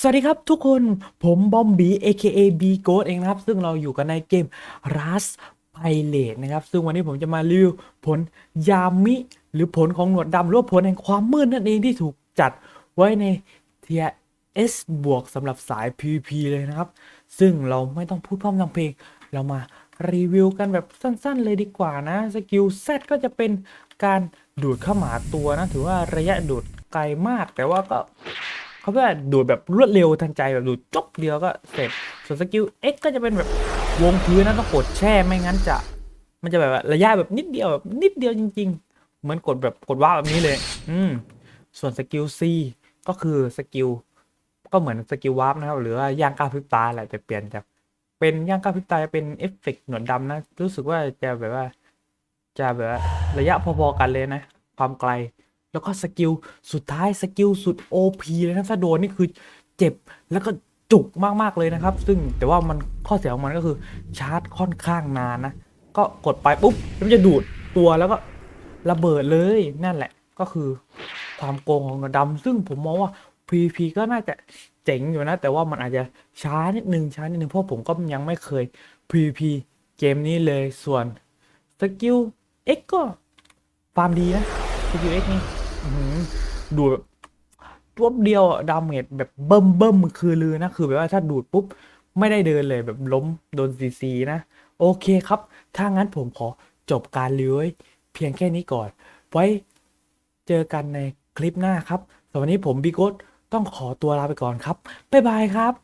สวัสดีครับทุกคนผมบอมบี AKA B g o a t เองนะครับ ซึ่งเราอยู่กันในเกม Rust Pilot นะครับ ซึ่งวันนี้ผมจะมารีวิวผลยามิ หรือผลของหนวดดำหรือว่าผลแห่งความมืดนั่นเองที่ถูกจัดไว้ในเทีย S บวกสำหรับสาย PVP เลยนะครับ ซึ่งเราไม่ต้องพูดพร่ำทำเพลง เรามารีวิวกันแบบสั้นๆ เลยดีกว่านะ สกิล Z ก็จะเป็นการดูดเข้าหมาตัวนะ ถือว่าระยะดูดไกลมาก แต่ว่าก็ เขาเรียกว่าดูดแบบรวดเร็วทันใจแบบดูดจบเดียวก็เสร็จส่วนสกิล X ก็จะเป็นแบบวงพื้นนะต้องกดแช่ไม่งั้นจะ มันจะแบบว่าระยะแบบนิดเดียวแบบนิดเดียวจริง ๆ เหมือนกดแบบกดว้าแบบนี้เลย อืมส่วนสกิล C ก็คือสกิลก็เหมือนสกิลวาร์ปนะครับ หรือว่าย่างก้าวพริบตาแหละแต่เปลี่ยนจากเป็นย่างก้าวพริบตาจะเป็นเอฟเฟกต์หนวดดำนะ รู้สึกว่าจะแบบว่า จะแบบว่าระยะพอๆกันเลยนะ ความไกล แล้วก็สกิลสุดท้ายสกิลสุด OP เลยนะถ้าโดนนี่คือเจ็บแล้วก็จุกมากๆเลยนะครับ ซึ่งแต่ว่ามันข้อเสียของมันก็คือชาร์จค่อนข้างนานนะ ก็กดไปปุ๊บมันจะดูดตัวแล้วก็ระเบิดเลยนั่นแหละก็คือความโกงของดำซึ่งผมมองว่า PVP ก็น่าจะเจ๋งอยู่นะ แต่ว่ามันอาจจะช้านิดนึงช้านิดนึงเพราะผมก็ยังไม่เคย PVP เกมนี้เลยส่วนสกิล X ก็ฟามดีนะสกิล X นี่ ดูแบบตัวเดียวดาเมจแบบเบิ่มเบิ่มคือลือนะ คือแบบว่าถ้าดูดปุ๊บ ไม่ได้เดินเลยแบบล้มโดนซีซีนะ โอเคครับ ถ้างั้นผมขอจบการรีวิวไว้เพียงแค่นี้ก่อน ไว้เจอกันในคลิปหน้าครับสำหรับวันนี้ผมบิ๊กโกต้องขอตัวลาไปก่อนครับ บ๊ายบายครับ